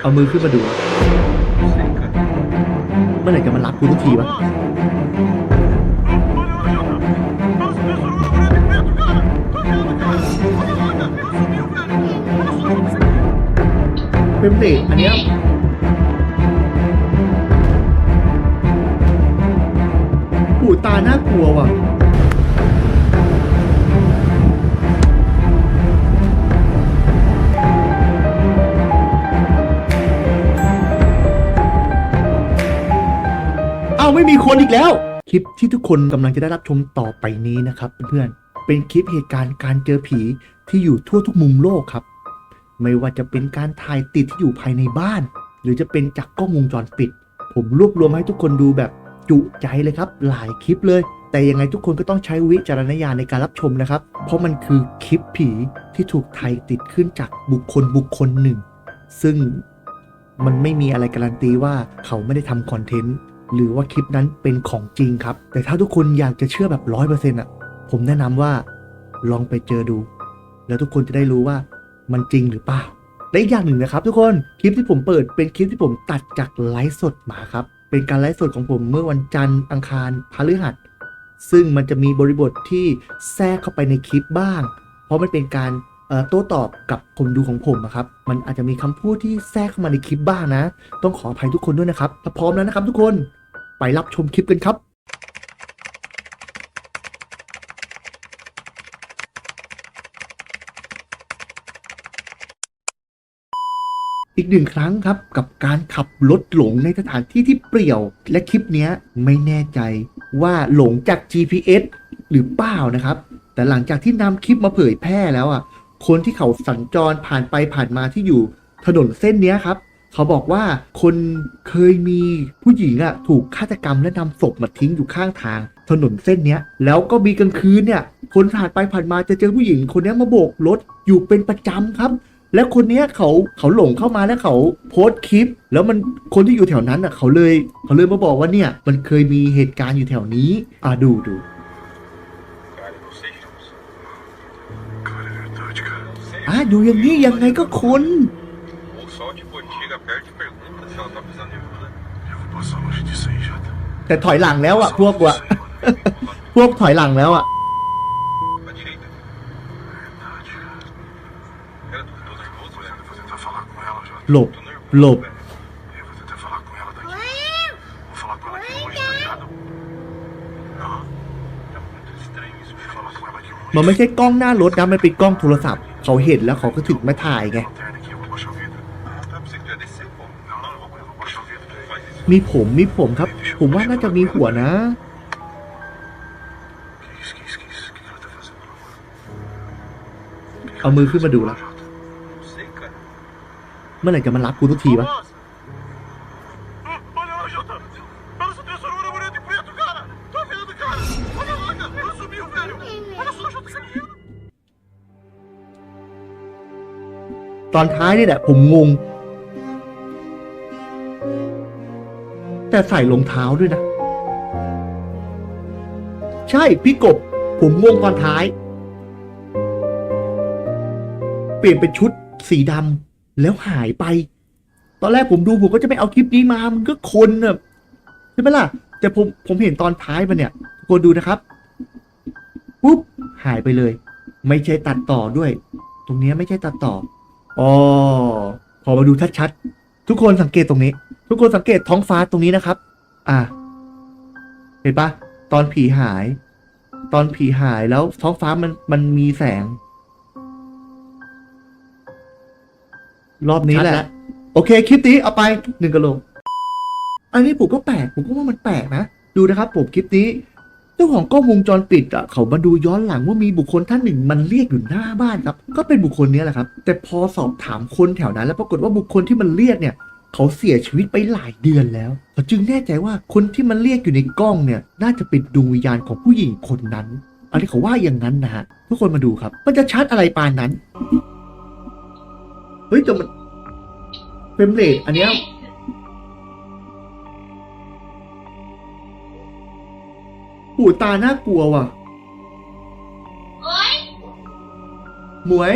เอามือขึ้นมาดูเมื่อไหร่จะมารับกูทุกทีวะเป็นเบรกอันเนี้ยหูตาน่ากลัวว่ะ ไม่มีคนอีกแล้ว คลิปที่ทุกคนกำลังจะได้รับชมต่อไปนี้นะครับเพื่อนๆเป็นคลิปเหตุการณ์การเจอผีที่อยู่ทั่วทุกมุมโลกครับ ไม่ว่าจะเป็นการถ่ายติดที่อยู่ภายในบ้าน หรือจะเป็นจากกล้องวงจรปิด ผมรวบรวมให้ทุกคนดูแบบจุใจเลยครับ หลายคลิปเลย แต่ยังไงทุกคนก็ต้องใช้วิจารณญาณในการรับชมนะครับ เพราะมันคือคลิปผีที่ถูกถ่ายติดขึ้นจากบุคคลบุคคลหนึ่ง ซึ่งมันไม่มีอะไรการันตีว่าเขาไม่ได้ทำคอนเทนต์ หรือว่าคลิปนั้นเป็นของจริงครับ แต่ถ้าทุกคนอยากจะเชื่อแบบร้อยเปอร์เซ็นต์อะ ผมแนะนำว่าลองไปเจอดู แล้วทุกคนจะได้รู้ว่ามันจริงหรือเปล่าและอีกอย่างหนึ่งนะครับ ทุกคนคลิปที่ผมเปิดเป็นคลิปที่ผมตัดจากไลฟ์สดมาครับ เป็นการไลฟ์สดของผมเมื่อวันจันทร์อังคารพฤหัสซึ่งมันจะมีบริบทที่แทรกเข้าไปในคลิปบ้าง เพราะมันเป็นการโต้ตอบกับคนดูของผมอะครับ มันอาจจะมีคำพูดที่แทรกเข้ามาในคลิปบ้างนะ ต้องขออภัยทุกคนด้วยนะครับ ถ้าพร้อมแล้วนะครับทุกคน ไปรับชมคลิปกันครับ อีกหนึ่งครั้งครับกับการขับรถหลงในสถานที่ที่เปลี่ยว และคลิปนี้ไม่แน่ใจว่าหลงจาก GPS หรือเปล่านะครับ แต่หลังจากที่นำคลิปมาเผยแพร่แล้วอะคนที่เขาสัญจรผ่านไปผ่านมาที่อยู่ถนนเส้นนี้ครับ เขาบอกว่าคนเคยมีผู้หญิงอะถูกฆาตกรรมและนำศพมาทิ้งอยู่ข้างทาง ถนนเส้นเนี้ย แล้วก็มีกลางคืนเนี่ย คนผ่านไปผ่านมาจะเจอผู้หญิงคนเนี้ยมาโบกรถอยู่เป็นประจำครับ แล้วคนเนี้ยเขาเขาหลงเข้ามาแล้วเขาโพสต์คลิป แล้วมันคนที่อยู่แถวนั้นอะเขาเลยเขาเลยมาบอกว่าเนี่ยมันเคยมีเหตุการณ์อยู่แถวนี้ อะดูดู Cara, não sei, Jones. Cara, é verdade, cara. Sei. อะอยู่อย่างนี้ยังไงก็คน แต่ถอยหลังแล้วอะ พวกว่ะ Passar longe disso aí, mano. พวกถอยหลังแล้วอะ Pra direita. Verdade, cara. Cara, tô, tô nervoso, Vou velho. vou tentar falar com ela, Jota. หลบ Tô nervoso, หลบ velho. Eu vou tentar falar com ela daqui. Vou falar com ela aqui longe, tá ligado? Aham. Tá muito estranho isso, Vou falar com ela aqui longe. มันไม่ใช่กล้องหน้ารถนะ มันเป็นกล้องโทรศัพท์ เขาเห็นแล้วเขาก็ถึงมาถ่ายไง มีผมมีผมครับ ผมว่าน่าจะมีหัวนะ เอามือขึ้นมาดูละเมื่อไหร่จะมารับกูทุกทีวะตอนท้ายนี่แหละผมงง แต่ใส่รองเท้าด้วยนะ ใช่พี่กบ ผมงงตอนท้าย เปลี่ยนเป็นชุดสีดำแล้วหายไป ตอนแรกผมดูผมก็จะไม่เอาคลิปนี้มา มันก็คนน่ะใช่ไหมล่ะ แต่ผมผมเห็นตอนท้ายมันเนี่ยกคนดูนะครับปุ๊บหายไปเลย ไม่ใช่ตัดต่อด้วย ตรงนี้ไม่ใช่ตัดต่ออ๋อพอมาดูชัดๆทุกคนสังเกตตรงนี้ ทุกคนสังเกตท้องฟ้าตรงนี้นะครับ อะเห็นปะตอนผีหาย ตอนผีหายแล้วท้องฟ้ามันมันมีแสง รอบนี้แหละ โอเค คลิปนี้เอาไปหนึ่งกะโหลกอันนี้ผมก็แปลกผมก็ว่ามันแปลกนะ ดูนะครับผมคลิปนี้เจ้าของกล้องวงจรปิดอะเขามาดูย้อนหลังว่ามีบุคคลท่านหนึ่งมันเรียกอยู่หน้าบ้านครับ ก็เป็นบุคคลเนี้ยแหละครับ แต่พอสอบถามคนแถวนั้น แล้วปรากฏว่าบุคคลที่มันเรียกเนี่ย เขาเสียชีวิตไปหลายเดือนแล้วเขาจึงแน่ใจว่าคนที่มันเรียกอยู่ในกล้องเนี่ย น่าจะเป็นดวงวิญญาณของผู้หญิงคนนั้น อันนี้เขาว่าอย่างนั้นนะฮะทุกคนมาดูครับ มันจะชัดอะไรปานนั้น เฮ้ยแต่มันเฟรมเรทอันเนี้ยหูตาน่ากลัวว่ะหมวย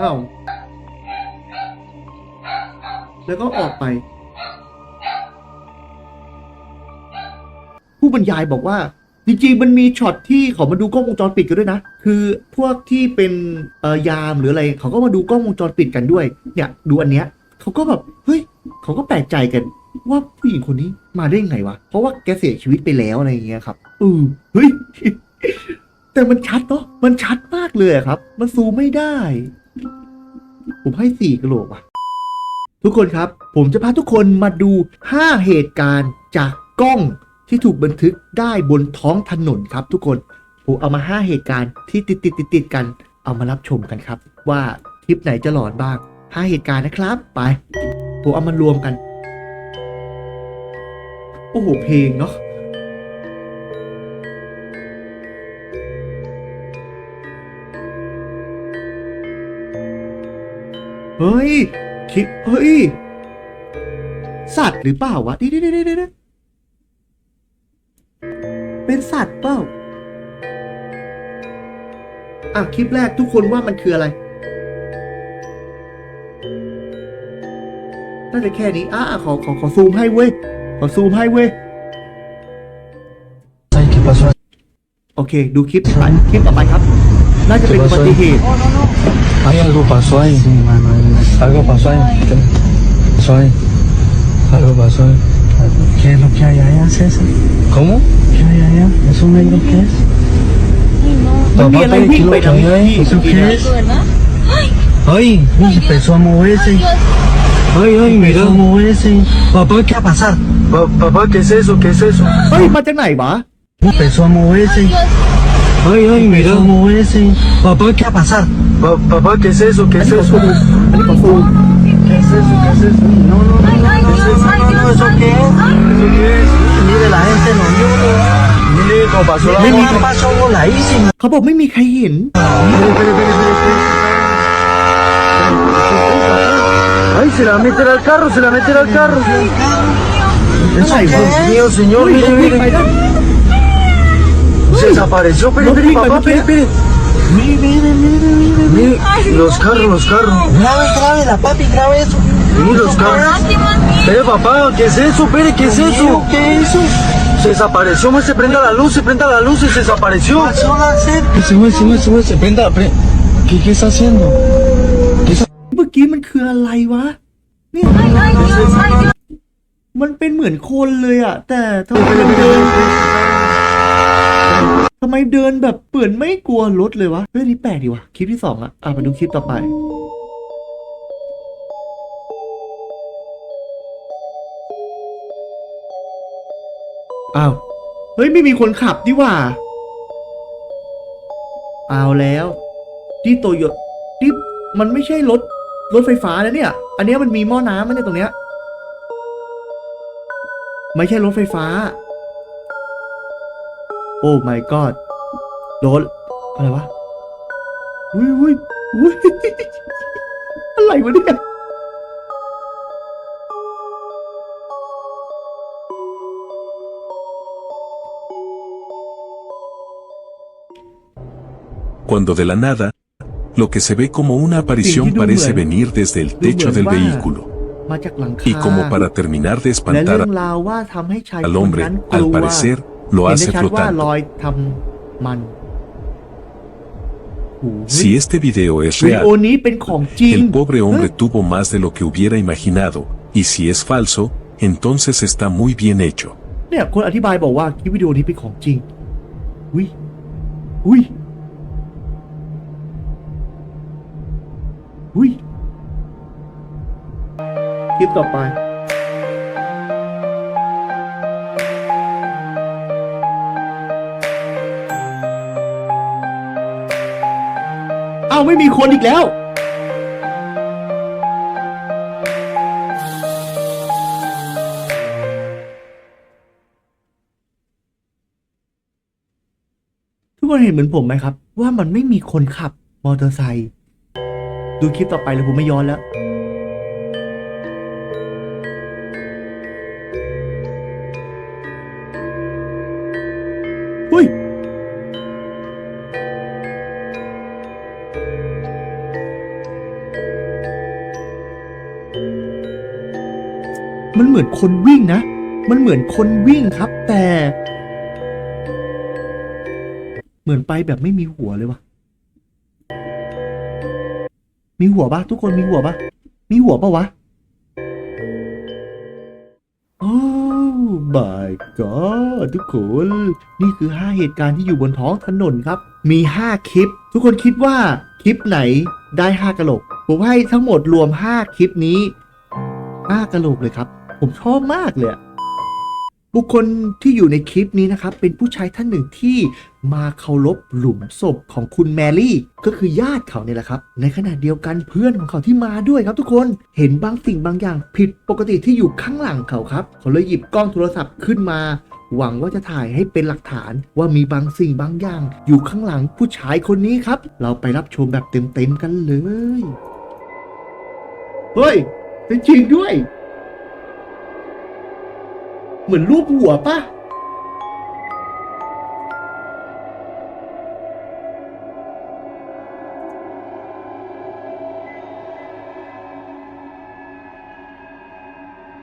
เห่าแล้วก็ออกไป ผู้บรรยายบอกว่า จริงๆ มันมีช็อตที่เขามาดูกล้องวงจรปิดกันด้วยนะ คือพวกที่เป็นยามหรืออะไร เขาก็มาดูกล้องวงจรปิดกันด้วย เนี่ย ดูอันเนี้ยเขาก็แบบเฮ้ยเขาก็แปลกใจกันว่าผู้หญิงคนนี้มาได้ยังไงวะ เพราะว่าแกเสียชีวิตไปแล้วอะไรอย่างเงี้ยครับเออเฮ้ย แต่มันชัดเนาะ มันชัดมากเลยครับ มันซูมไม่ได้ ผมให้สี่กะโหลกว่ะ ทุกคนครับ ผมจะพาทุกคนมาดู 5 เหตุการณ์จากกล้องที่ถูกบันทึกได้บนท้องถนนครับ ทุกคน ผมเอามา 5 เหตุการณ์ที่ติดติดติดติดกัน เอามารับชมกันครับ ว่าคลิปไหนจะหลอนบ้าง 5 เหตุการณ์นะครับ ไป ผมเอามารวมกัน โอ้โห เพลงเนาะ เฮ้ยคิดเฮ้ย สัตว์หรือเปล่าวะเดี๋ยวเดี๋ยวเดี๋ยวเดี๋ยวเป็นสัตว์เปล่าอะคลิปแรกทุกคนว่ามันคืออะไรน่าจะแค่นี้อะอะขอขอขอซูมให้เว้ย ขอซูมให้เว้ย Ay, ¿qué pasó? โอเค ดูคลิปต่อไปคลิปต่อไปครับ น่าจะเป็นอุบัติเหตุ Ay, algo pasó ahí. Algo pasó ahí. ¿Qué pasó ahí? Algo pasó ahí. ¿Qué es lo que hay allá, César? ¿Cómo? ¿Qué hay allá? ¿Eso negro qué es? Ay, no. Papá, ¿qué es lo que hay ahí? ¿Eso qué es? Ay, empezó a moverse. Ay, ay, mira. Empezó a moverse. Papá, ¿qué va a pasar? Pa papá, ¿qué es eso? ¿Qué es eso? Ay, paternay, va. Empezó a moverse. Ay, ay, mira. Empezó a moverse. Papá, ¿qué va a pasar? Pa- papá, ¿qué es eso? ¿Qué อัน es นี้ขอ eso? ซูมอันนี้ขอซูม ¿Qué es eso? ¿Qué es eso? No, no, no, no, ¿qué es eso? No, no, ¿eso qué es? ¿Eso qué es? Mire, la gente no vio. Mire, como pasó la Mire, boda, pasó voladísima. เขาบอกไม่มีใครเห็น Espere, espere, espere, espere, espere. Ay, se la va a meter al carro, se la va a meter al carro. Eso, Ay, Dios Dios. mío, señor, เฮ้ย mire, วิ่งไป mire. นะ Se desapareció, espere, No, espere, mira, papá, no espere, quiere. espere. Mire, mire, mire, mire, mire. Los carros, los carros. Grave, grave, la papi, grave eso. Mire los carros. Espere, papá, ¿qué es eso? Espere, ¿qué es eso? ¿Qué es eso? Se desapareció, me se prenda la luz, se prenda la luz y se desapareció. Se mueve, se mueve, se mueve, se prenda, pre- ¿Qué, qué está haciendo? เมื่อกี้มันคืออะไรวะ เนี่ย มันเป็นเหมือนคนเลยอะแต่ทำไมมันเดิน ทำไมเดินแบบเปื่อนไม่กลัวรถเลยวะ เฮ้ยนี่แปลกดีวะคลิปที่สองอะอะมาดูคลิปต่อไปอ้าวเฮ้ยไม่มีคนขับดิว่าเอาแล้วที่โตโยที่มันไม่ใช่รถรถไฟฟ้านะเนี่ย อันเนี้ยมันมีหม้อน้ำมันเนี่ยตรงเนี้ย ไม่ใช่รถไฟฟ้า โอ้ my god รถอะไรวะอุ้ยอุ้ยอุ้ยอะไรวะเนี่ย cuando de la nada, lo que se ve como una aparición Sí, no, parece bueno. venir desde el No, techo bueno, del va. vehículo. มาจากหลังคา Y como para terminar de และ espantar เรื่องราวว่าทำให้ชาย al คน hombre, นั้นกลั al ว parecer, lo hace flotando. Si este video es real, el pobre hombre tuvo más de lo que hubiera imaginado, y si es falso, entonces está muy bien hecho. เอ้าไม่มีคนอีกแล้ว ทุกคนเห็นเหมือนผมไหมครับ ว่ามันไม่มีคนขับมอเตอร์ไซค์ดูคลิปต่อไปเลยผมไม่ย้อนแล้ว เหมือนคนวิ่งนะ มันเหมือนคนวิ่งครับ แต่ เหมือนไปแบบไม่มีหัวเลยวะมีหัวปะทุกคนมีหัวปะมีหัวปะวะโอ้ my god ทุกคน นี่คือ 5 เหตุการณ์ที่อยู่บนท้องถนนครับ มี 5 คลิป ทุกคนคิดว่าคลิปไหนได้ 5กะโหลก ผมให้ทั้งหมดรวม 5 คลิปนี้ 5กะโหลกเลยครับ ผมชอบมากเลยบุคคลที่อยู่ในคลิปนี้นะครับ เป็นผู้ชายท่านหนึ่งที่มาเคารพหลุมศพของคุณแมรี่ ก็คือญาติเขาเนี่ยแหละครับ ในขณะเดียวกันเพื่อนของเขาที่มาด้วยครับทุกคนเห็นบางสิ่งบางอย่างผิดปกติที่อยู่ข้างหลังเขาครับ เขาเลยหยิบกล้องโทรศัพท์ขึ้นมา หวังว่าจะถ่ายให้เป็นหลักฐานว่ามีบางสิ่งบางอย่าง อยู่ข้างหลังผู้ชายคนนี้ครับ เราไปรับชมแบบเต็มๆกันเลยเฮ้ยเป็นจริงด้วย เหมือนรูปหัวปะ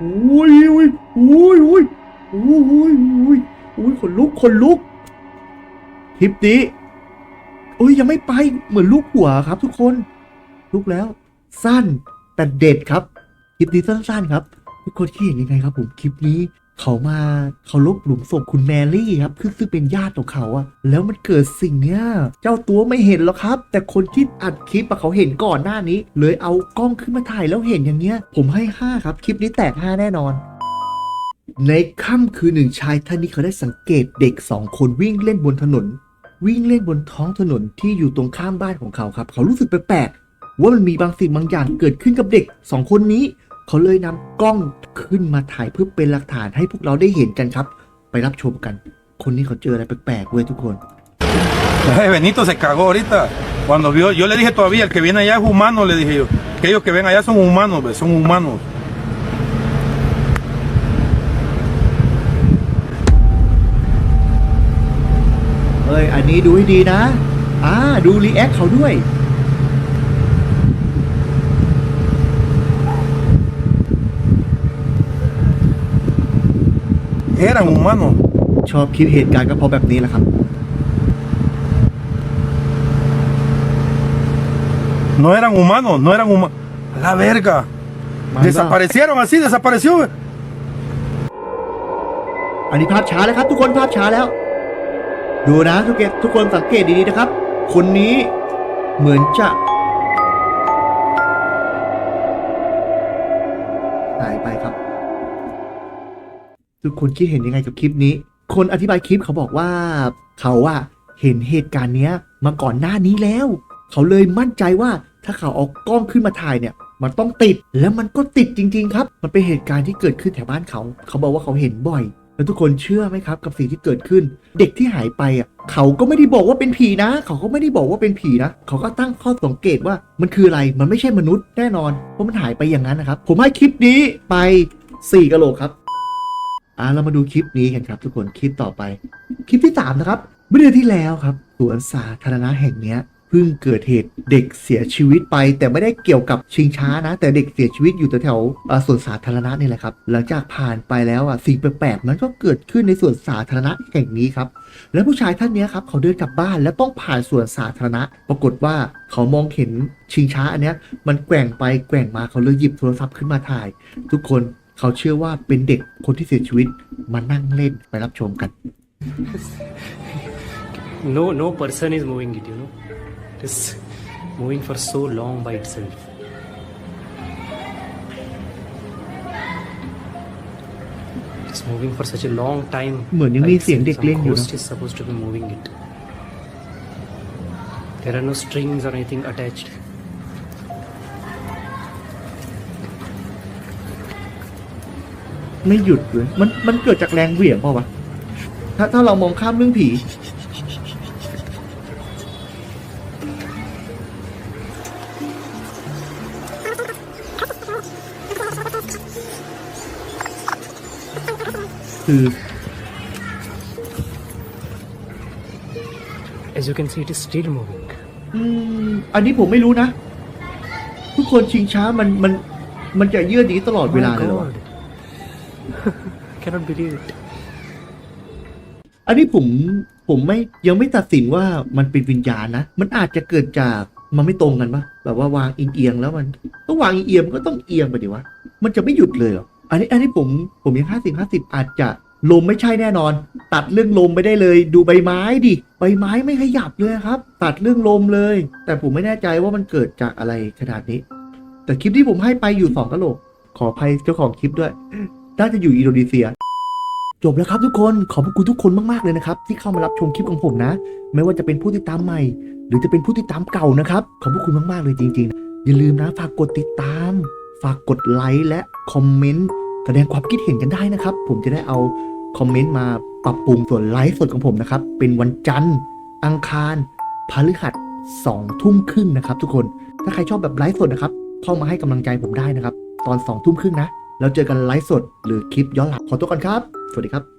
อุ้ยอุ้ยอุ้ยอุ้ยอุ้ยอุ้ยอุ้ยอุ้ยขนลุกขนลุกคลิปนี้โอ้ยยังไม่ไปเหมือนลูกหัวครับ ทุกคน ลุกแล้ว สั้นแต่เด็ดครับ คลิปนี้สั้นๆครับ ทุกคนคิดเห็นยังไงครับ ผมคลิปนี้ เขามาเขาลบหลุมศพคุณแมรี่ครับคือซึ่งเป็นญาติของเขาอะแล้วมันเกิดสิ่งเนี้ยเจ้าตัวไม่เห็นหรอกครับ แต่คนที่อัดคลิปอะเขาเห็นก่อนหน้านี้ เลยเอากล้องขึ้นมาถ่ายแล้วเห็นอย่างเงี้ย ผมให้ 5 ครับ คลิปนี้แตก 5 แน่นอนในค่ำคืนหนึ่งชายท่านนี้เขาได้สังเกตเด็กสองคนวิ่งเล่นบนถนน วิ่งเล่นบนท้องถนนที่อยู่ตรงข้ามบ้านของเขาครับ เขารู้สึกแปลกๆว่ามันมีบางสิ่งบางอย่างเกิดขึ้นกับเด็กสองคนนี้ เขาเลยนำกล้องขึ้นมาถ่ายเพื่อเป็นหลักฐานให้พวกเราได้เห็นกันครับ ไปรับชมกัน คนนี้เขาเจออะไรแปลกๆเว้ยทุกคน Eh, Benito se cagó ahorita. Cuando vio, yo le dije todavía, el que viene allá es humano, le dije yo. Que ellos que ven allá son humanos, ve, son humanos. เอ้ยอันนี้ดูให้ดีนะอ่าดูรีแอคเขาด้วย Eran humanos. ชอบคลิปเหตุการณ์ก็เพราะแบบนี้แหละครับ No eran humanos, no eran humanos. La verga. Manda. Desaparecieron así, desapareció. ve. อันนี้ภาพช้าแล้วครับ ทุกคนภาพช้าแล้ว ดูนะทุกเกตทุกคนสังเกตดีๆนะครับ คนนี้เหมือนจะ ทุกคนคิดเห็นยังไงกับคลิปนี้ คนอธิบายคลิปเขาบอกว่า เขาอะเห็นเหตุการณ์เนี้ยมาก่อนหน้านี้แล้ว เขาเลยมั่นใจว่าถ้าเขาเอากล้องขึ้นมาถ่ายเนี่ย มันต้องติดแล้วมันก็ติดจริง ๆ ครับ มันเป็นเหตุการณ์ที่เกิดขึ้นแถวบ้านเขา เขาบอกว่าเขาเห็นบ่อย แล้วทุกคนเชื่อไหมครับกับสิ่งที่เกิดขึ้น เด็กที่หายไปอะเขาก็ไม่ได้บอกว่าเป็นผีนะ เขาก็ไม่ได้บอกว่าเป็นผีนะ เขาก็ตั้งข้อสังเกตว่ามันคืออะไรมันไม่ใช่มนุษย์แน่นอนเพราะมันหายไปอย่างนั้นนะครับผมให้คลิปนี้ไป4กะโหลกครับ อ่าเรามาดูคลิปนี้กันครับ ทุกคนคลิปต่อไป คลิปที่3นะครับ เมื่อเดือนที่แล้วครับสวนสาธารณะแห่งเนี้ยเพิ่งเกิดเหตุเด็กเสียชีวิตไป แต่ไม่ได้เกี่ยวกับชิงช้านะ แต่เด็กเสียชีวิตอยู่แถวๆสวนสาธารณะนี่แหละครับ หลังจากผ่านไปแล้วอะสิ่งแปลกๆมันก็เกิดขึ้นในสวนสาธารณะแห่งนี้ครับ แล้วผู้ชายท่านนี้ครับเขาเดินกลับบ้านแล้วต้องผ่านสวนสาธารณะ ปรากฏว่าเขามองเห็นชิงช้าอันเนี้ยมันแกว่งไปแกว่งมาเขาเลยหยิบโทรศัพท์ขึ้นมาถ่าย ทุกคน เขาเชื่อว่าเป็นเด็กคนที่เสียชีวิตมานั่งเล่นไปรับชมกัน no no person is moving it you know it is moving for so long by itself it's moving for such a long time เหมือนยังมีเสียงเด็กเล่นอยู่นะ Some ghost is supposed to be moving it there are no strings or anything attached ไม่หยุดเลย มันมันเกิดจากแรงเหวี่ยงเปล่าวะถ้าถ้าเรามองข้ามเรื่องผี คือ as you can see it is still moving อืมอันนี้ผมไม่รู้นะ ทุกคนชิงช้ามันมันมันจะเยื่อดีตลอดเวลา My เลยเหรอวะ God. Cannot believe it. อันนี้ผมผมไม่ยังไม่ตัดสินว่ามันเป็นวิญญาณนะ มันอาจจะเกิดจากมันไม่ตรงกันปะแบบว่าวางเอียงๆแล้วมันต้องวางเอียงก็ต้องเอียงไปดิวะ มันจะไม่หยุดเลยเหรอ อันนี้อันนี้ผมผมยังห้าสิบห้าสิบอาจจะลมไม่ใช่แน่นอน ตัดเรื่องลมไปได้เลย ดูใบไม้ดิใบไม้ไม่ขยับเลยครับ ตัดเรื่องลมเลย แต่ผมไม่แน่ใจว่ามันเกิดจากอะไรขนาดนี้ แต่คลิปที่ผมให้ไปอยู่สองกะโหลกขออภัยเจ้าของคลิปด้วย น่าจะอยู่อินโดนีเซีย จบแล้วครับทุกคนขอบพระคุณทุกคนมากๆเลยนะครับ ที่เข้ามารับชมคลิปของผมนะ ไม่ว่าจะเป็นผู้ติดตามใหม่ หรือจะเป็นผู้ติดตามเก่านะครับ ขอบพระคุณมากๆเลยจริง ๆ อย่าลืมนะฝากกดติดตาม ฝากกดไลค์และคอมเมนต์แสดงความคิดเห็นกันได้นะครับ ผมจะได้เอาคอมเมนต์มาปรับปรุงส่วนไลฟ์สดของผมนะครับ เป็นวันจันทร์ อังคารพฤหัสสองทุ่มครึ่งนะครับ ทุกคน ถ้าใครชอบแบบไลฟ์สดนะครับ เข้ามาให้กำลังใจผมได้นะครับ ตอนสองทุ่มครึ่งนะ แล้วเจอกันไลฟ์สดหรือคลิปย้อนหลังขอตัวก่อนครับ สวัสดีครับ